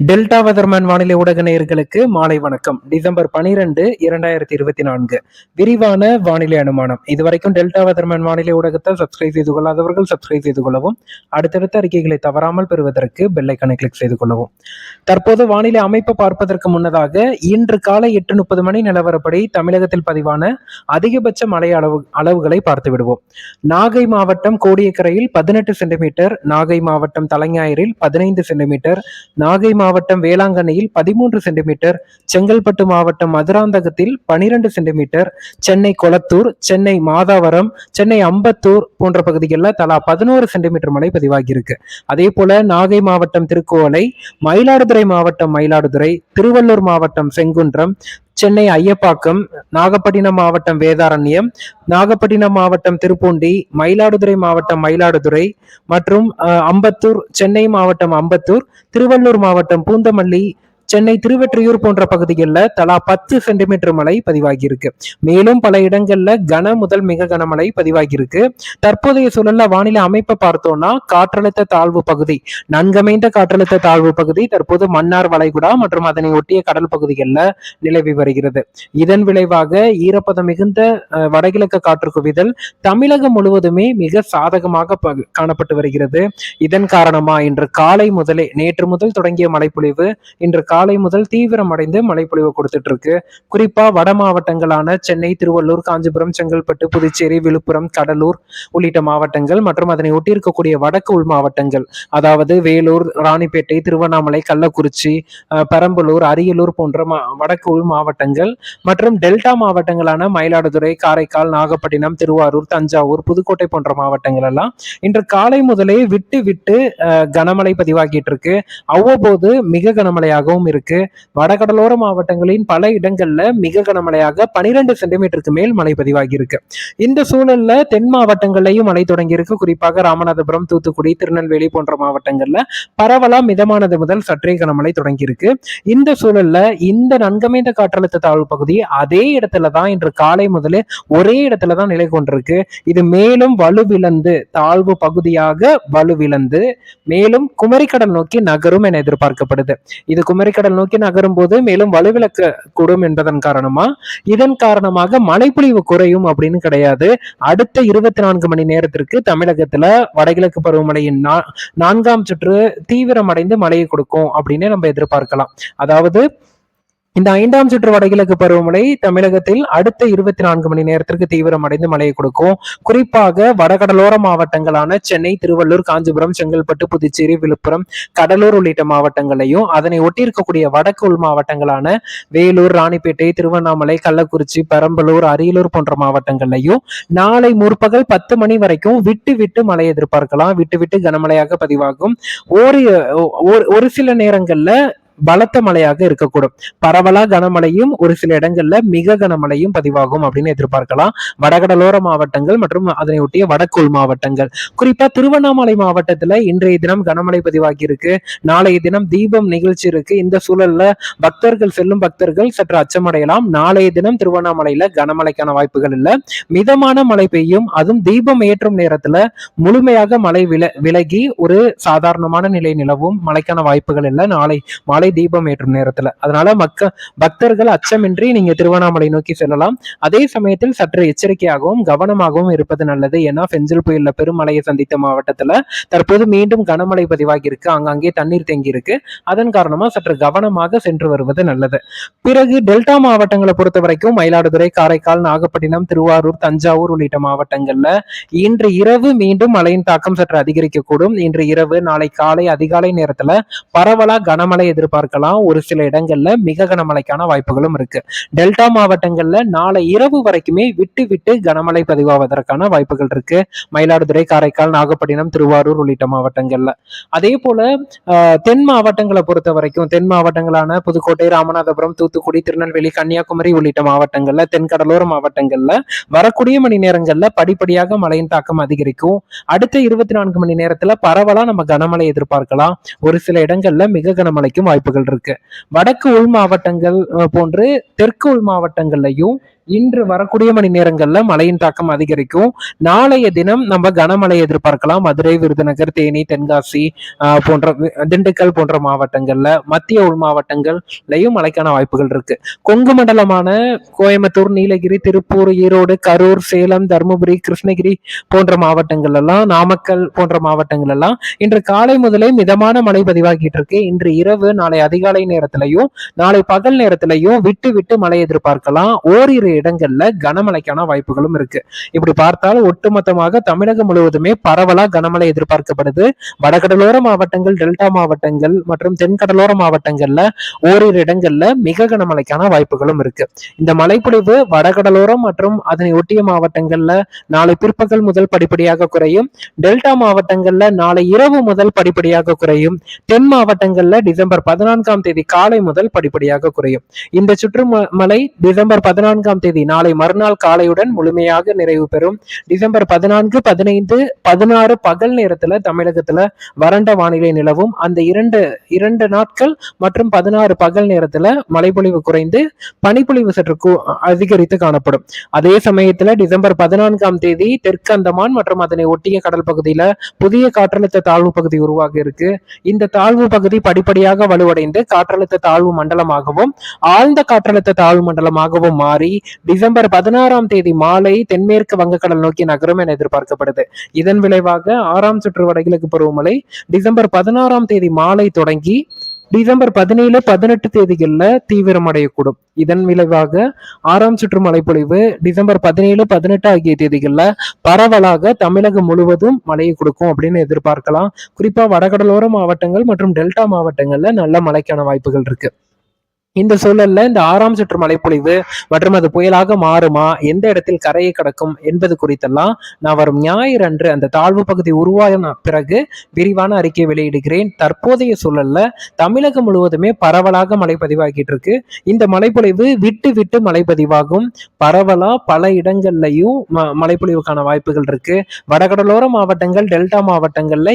Delta weatherman வானிலை ஊடக நேயர்களுக்கு மாலை வணக்கம். டிசம்பர் பனிரெண்டு இரண்டாயிரத்தி இருபத்தி நான்கு. விரிவான வானிலை அனுமானம். இதுவரைக்கும் டெல்டா வெதர்மேன் வானிலை ஊடகத்தை சப்ஸ்கிரைப் செய்து கொள்ளாதவர்கள் சப்ஸ்கிரைப் செய்து கொள்ளவும் அடுத்தடுத்த அறிக்கைகளை தவறாமல் பெறுவதற்கு பெல்லைக்கனை கிளிக் செய்து கொள்ளவும். தற்போது வானிலை அமைப்பு பார்ப்பதற்கு முன்னதாக இன்று காலை எட்டு முப்பது மணி நிலவரப்படி தமிழகத்தில் பதிவான அதிகபட்ச மழை அளவு அளவுகளை பார்த்து விடுவோம். நாகை மாவட்டம் கோடியக்கரையில் பதினெட்டு சென்டிமீட்டர் நாகை மாவட்டம் தலைஞாயிறில் பதினைந்து சென்டிமீட்டர் நாகை மாவட்டம் மாவட்டம் வேளாங்கண்ணியில் பதிமூன்று சென்டிமீட்டர் செங்கல்பட்டு மாவட்டம் மதுராந்தகத்தில் பனிரெண்டு சென்டிமீட்டர் சென்னை கொளத்தூர் சென்னை மாதாவரம் சென்னை அம்பத்தூர் போன்ற பகுதிகளில் தலா பதினோரு சென்டிமீட்டர் மழை பதிவாகியிருக்கு. அதே போல நாகை மாவட்டம் திருக்கோவலை மயிலாடுதுறை மாவட்டம் மயிலாடுதுறை திருவள்ளூர் மாவட்டம் செங்குன்றம் சென்னை ஐயப்பாக்கம் நாகப்பட்டினம் மாவட்டம் வேதாரண்யம் நாகப்பட்டினம் மாவட்டம் திருப்பூண்டி மயிலாடுதுறை மாவட்டம் மயிலாடுதுறை மற்றும் அம்பத்தூர் சென்னை மாவட்டம் அம்பத்தூர் திருவள்ளூர் மாவட்டம் பூந்தமல்லி சென்னை திருவெற்றியூர் போன்ற பகுதிகளில் தலா பத்து சென்டிமீட்டர் மழை பதிவாகியிருக்கு. மேலும் பல இடங்கள்ல கன முதல் மிக கனமழை பதிவாகியிருக்கு. தற்போதைய சூழல்ல வானிலை அமைப்பை பார்த்தோம்னா காற்றழுத்த தாழ்வு பகுதி நன்கமைந்த காற்றழுத்த தாழ்வு பகுதி தற்போது மன்னார் வளைகுடா மற்றும் அதனை ஒட்டிய கடல் பகுதிகளில் நிலவி வருகிறது. இதன் விளைவாக ஈரப்பதம் மிகுந்த அஹ், வடகிழக்கு காற்று குவிதல் தமிழகம் முழுவதுமே மிக சாதகமாக காணப்பட்டு வருகிறது. இதன் காரணமா இன்று காலை முதலே நேற்று முதல் தொடங்கிய மழைப்பொழிவு இன்று காலை முதல் தீவிரமடைந்து மழைப்பொழிவு கொடுத்துட்டு இருக்கு குறிப்பா வட மாவட்டங்களான சென்னை திருவள்ளூர் காஞ்சிபுரம் செங்கல்பட்டு புதுச்சேரி விழுப்புரம் கடலூர் உள்ளிட்ட மாவட்டங்கள் மற்றும் அதனை ஒட்டி இருக்கக்கூடிய வடக்கு உள் மாவட்டங்கள் அதாவது வேலூர் ராணிப்பேட்டை திருவண்ணாமலை கள்ளக்குறிச்சி பெரம்பலூர் அரியலூர் போன்ற மா- வடக்கு உள் மாவட்டங்கள் மற்றும் டெல்டா மாவட்டங்களான மயிலாடுதுறை காரைக்கால் நாகப்பட்டினம் திருவாரூர் தஞ்சாவூர் புதுக்கோட்டை போன்ற மாவட்டங்கள் எல்லாம் இன்று காலை முதலே விட்டு விட்டு கனமழை பதிவாகிட்டு இருக்கு அவ்வப்போது மிக கனமழையாகவும் இருக்கு. வடகடலோர மாவட்டங்களின் பல இடங்கள்ல மிக கனமழையாக பனிரெண்டு சென்டிமீட்டருக்கு மேல் மழை பதிவாகி இருக்கு. இந்த சூழல்ல தென் மாவட்டங்கள்லயும் மழை தொடங்கியிருக்கு குறிப்பாக ராமநாதபுரம் தூத்துக்குடி திருநெல்வேலி போன்ற மாவட்டங்கள்ல பரவலா மிதமானது முதல் சற்றே கனமழை தொடங்கி இருக்கு. இந்த சூழல்ல இந்த நன்கமைந்த காற்றழுத்த தாழ்வு பகுதி அதே இடத்துல தான் இன்று காலை முதலே ஒரே இடத்துல தான் நிலை கொண்டிருக்கு. இது மேலும் வலுவிழந்து தாழ்வு பகுதியாக வலுவிழந்து மேலும் குமரிக்கடல் நோக்கி நகரும் என எதிர்பார்க்கப்படுது. இது குமரிக்கடல் நோக்கி நகரும் போது மேலும் வலுவிழக்க கூடும் என்பதன் காரணமா? இதன் காரணமாக மழைப்பொழிவு குறையும் அப்படின்னு கிடையாது. அடுத்த இருபத்தி நான்கு மணி நேரத்திற்கு தமிழகத்துல வடகிழக்கு பருவமழையின் நா- நான்காம் சுற்று தீவிரமடைந்து மழையை கொடுக்கும் அப்படின்னு நம்ம எதிர்பார்க்கலாம். அதாவது இந்த ஐந்தாம் சுற்று வடகிழக்கு பருவமழை தமிழகத்தில் அடுத்த இருபத்தி நான்கு மணி நேரத்திற்கு தீவிரம் அடைந்து மழையை கொடுக்கும். குறிப்பாக வடகடலோர மாவட்டங்களான சென்னை திருவள்ளூர் காஞ்சிபுரம் செங்கல்பட்டு புதுச்சேரி விழுப்புரம் கடலூர் உள்ளிட்ட மாவட்டங்களையும் அதனை ஒட்டியிருக்கக்கூடிய வடக்கு உள் மாவட்டங்களான வேலூர் ராணிப்பேட்டை திருவண்ணாமலை கள்ளக்குறிச்சி பெரம்பலூர் அரியலூர் போன்ற மாவட்டங்களையும் நாளை முற்பகல் பத்து மணி வரைக்கும் விட்டு விட்டு மழை எதிர்பார்க்கலாம். விட்டு விட்டு கனமழையாக பதிவாகும். ஒரு- ஒரு சில நேரங்கள்ல பலத்த மழையாக இருக்கக்கூடும். பரவலா கனமழையும் ஒரு சில இடங்கள்ல மிக கனமழையும் பதிவாகும் அப்படின்னு எதிர்பார்க்கலாம். வடகடலோர மாவட்டங்கள் மற்றும் அதனை ஒட்டிய வடக்குள் மாவட்டங்கள். குறிப்பா திருவண்ணாமலை மாவட்டத்துல இன்றைய தினம் கனமழை பதிவாகி இருக்கு நாளைய தினம் தீபம் நிகழ்ச்சி இருக்கு. இந்த சூழல்ல பக்தர்கள் செல்லும் பக்தர்கள் சற்று அச்சமடையலாம். நாளைய தினம் திருவண்ணாமலையில கனமழைக்கான வாய்ப்புகள் இல்ல. மிதமான மழை பெய்யும். அதுவும் தீபம் ஏற்றும் நேரத்துல முழுமையாக மழை விலகி ஒரு சாதாரணமான நிலை நிலவும். மழைக்கான வாய்ப்புகள் இல்லை. நாளை மாலை திருவண்ணாமலை தீபம் ஏற்றும் நேரத்துல. அதனால மக்க பக்தர்கள் அச்சமின்றி நீங்க திருவண்ணாமலை நோக்கி செல்லலாம். அதே சமயத்தில் சற்று எச்சரிக்கையாகவும் கவனமாகவும் இருப்பது நல்லது. ஏன்னா பெஞ்சல் புயல்ல பெருமழையை சந்தித்த மாவட்டத்துல தற்போது மீண்டும் கனமழை பதிவாகி இருக்கு அங்கங்கே தண்ணீர் தேங்கி இருக்கு அதன் காரணமா சற்று கவனமாக சென்று வருவது நல்லது. பிறகு டெல்டா மாவட்டங்களை பொறுத்த வரைக்கும் மயிலாடுதுறை காரைக்கால் நாகப்பட்டினம் திருவாரூர் தஞ்சாவூர் உள்ளிட்ட மாவட்டங்கள்ல இன்று இரவு மீண்டும் மழையின் தாக்கம் சற்று அதிகரிக்கக்கூடும். இன்று இரவு நாளை காலை அதிகாலை நேரத்துல பரவலா கனமழை எதிர்பார்க்கலாம். ஒரு சில இடங்கள்ல மிக கனமழைக்கான வாய்ப்புகளும் இருக்கு. டெல்டா மாவட்டங்கள்ல நாளை இரவு வரைக்குமே விட்டு விட்டு கனமழை பதிவாவதற்கான வாய்ப்புகள் இருக்கு. மயிலாடுதுறை காரைக்கால் நாகப்பட்டினம் திருவாரூர் உள்ளிட்ட மாவட்டங்கள்ல. அதே போல தென் மாவட்டங்களை பொறுத்த வரைக்கும் தென் மாவட்டங்களான புதுக்கோட்டை ராமநாதபுரம் தூத்துக்குடி திருநெல்வேலி கன்னியாகுமரி உள்ளிட்ட மாவட்டங்கள்ல தென்கடலோர மாவட்டங்கள்ல வரக்கூடிய மணி நேரங்கள்ல படிப்படியாக மழையின் தாக்கம் அதிகரிக்கும். அடுத்த இருபத்தி நான்கு மணி நேரத்துல பரவலா நம்ம கனமழை எதிர்பார்க்கலாம். ஒரு சில இடங்கள்ல மிக கனமழைக்கும் வாய்ப்பு வாய்ப்புகள் இருக்கு. வடக்கு உள் மாவட்டங்கள் போன்று தெற்கு உள் மாவட்டங்கள்லையும் இன்று வரக்கூடிய மணி நேரங்கள்ல மழையின் தாக்கம் அதிகரிக்கும். நாளைய தினம் நம்ம கனமழை எதிர்பார்க்கலாம். மதுரை விருதுநகர் தேனி தென்காசி போன்ற திண்டுக்கல் போன்ற மாவட்டங்கள்ல மத்திய உள் மாவட்டங்கள்லயும் மழைக்கான வாய்ப்புகள் இருக்கு. கொங்கு மண்டலமான கோயம்புத்தூர் நீலகிரி திருப்பூர் ஈரோடு கரூர் சேலம் தருமபுரி கிருஷ்ணகிரி போன்ற மாவட்டங்கள் எல்லாம் நாமக்கல் போன்ற மாவட்டங்கள் எல்லாம் இன்று காலை முதலே மிதமான மழை பதிவாகிட்டு இருக்கு. இன்று இரவு நாளை அதிகாலை நேரத்திலையும் நாளை பகல் நேரத்திலையும் விட்டு விட்டு மழை எதிர்பார்க்கலாம். ஓரிரு இடங்கள்ல கனமழைக்கான வாய்ப்புகளும் இருக்கு. இப்படி பார்த்தால் ஒட்டுமொத்தமாக தமிழகம் முழுவதுமே பரவலா கனமழை எதிர்பார்க்கப்படுது. வடகடலோர மாவட்டங்கள் டெல்டா மாவட்டங்கள் மற்றும் தென்கடலோர மாவட்டங்கள்ல ஓரிரு இடங்கள்ல மிக கனமழைக்கான வாய்ப்புகளும் இருக்கு. இந்த மழைப்பொழிவு வடகடலோரம் மற்றும் அதனை ஒட்டிய மாவட்டங்கள்ல நாளை பிற்பகல் முதல் படிப்படியாக குறையும். டெல்டா மாவட்டங்கள்ல நாளை இரவு முதல் படிப்படியாக குறையும். தென் மாவட்டங்கள்ல டிசம்பர் பதினான்காம் தேதி காலை முதல் படிப்படியாக குறையும். இந்த சுற்றுமலை டிசம்பர் பதினான்காம் தேதி. நாளை மறுநாள் காலையுடன் முழுமையாக நிறைவு பெறும். டிசம்பர் பதினான்கு பதினைந்து பதினாறு பகல் நேரத்துல தமிழகத்துல வறண்ட வானிலை நிலவும். அந்த இரண்டு இரண்டு நாட்கள் மற்றும் பதினாறு பகல் நேரத்துல மழைப்பொழிவு குறைந்து பனிப்பொழிவு சற்று அதிகரித்து காணப்படும். அதே சமயத்துல டிசம்பர் பதினான்காம் தேதி தெற்கு அந்தமான் மற்றும் அதனை ஒட்டிய கடல் பகுதியில புதிய காற்றழுத்த தாழ்வு பகுதி உருவாக இருக்கு. இந்த தாழ்வு பகுதி படிப்படியாக வலுவடைந்து காற்றழுத்த தாழ்வு மண்டலமாகவும் ஆழ்ந்த காற்றழுத்த தாழ்வு மண்டலமாகவும் மாறி டிசம்பர் பதினாறாம் தேதி மாலை தென்மேற்கு வங்கக்கடல் நோக்கி நகரும் என எதிர்பார்க்கப்படுது. இதன் விளைவாக ஆறாம் சுற்று வடகிழக்கு பருவமழை டிசம்பர் பதினாறாம் தேதி மாலை தொடங்கி டிசம்பர் பதினேழு பதினெட்டு தேதிகள்ல தீவிரமடையக்கூடும். இதன் விளைவாக ஆறாம் சுற்று மழைப்பொழிவு டிசம்பர் பதினேழு பதினெட்டு ஆகிய தேதிகள்ல பரவலாக தமிழகம் முழுவதும் மழையை கொடுக்கும் அப்படின்னு எதிர்பார்க்கலாம். குறிப்பா வடகடலோர மாவட்டங்கள் மற்றும் டெல்டா மாவட்டங்கள்ல நல்ல மழைக்கான வாய்ப்புகள் இருக்கு. இந்த சூழல்ல இந்த ஆறாம் சுற்று மழைப்பொழிவு மற்றும் அது புயலாக மாறுமா? எந்த இடத்தில் கரையை கடக்கும் என்பது குறித்தெல்லாம் நான் வரும் ஞாயிறு அன்று அந்த தாழ்வு பகுதி உருவான பிறகு விரிவான அறிக்கையை வெளியிடுகிறேன். தற்போதைய சூழல்ல தமிழகம் முழுவதுமே பரவலாக மழை பதிவாகிட்டு இருக்கு. இந்த மழைப்பொழிவு விட்டு விட்டு மழை பதிவாகும். பரவலா பல இடங்கள்லையும் ம- மழைப்பொழிவுக்கான வாய்ப்புகள் இருக்கு. வடகடலோர மாவட்டங்கள் டெல்டா மாவட்டங்கள்ல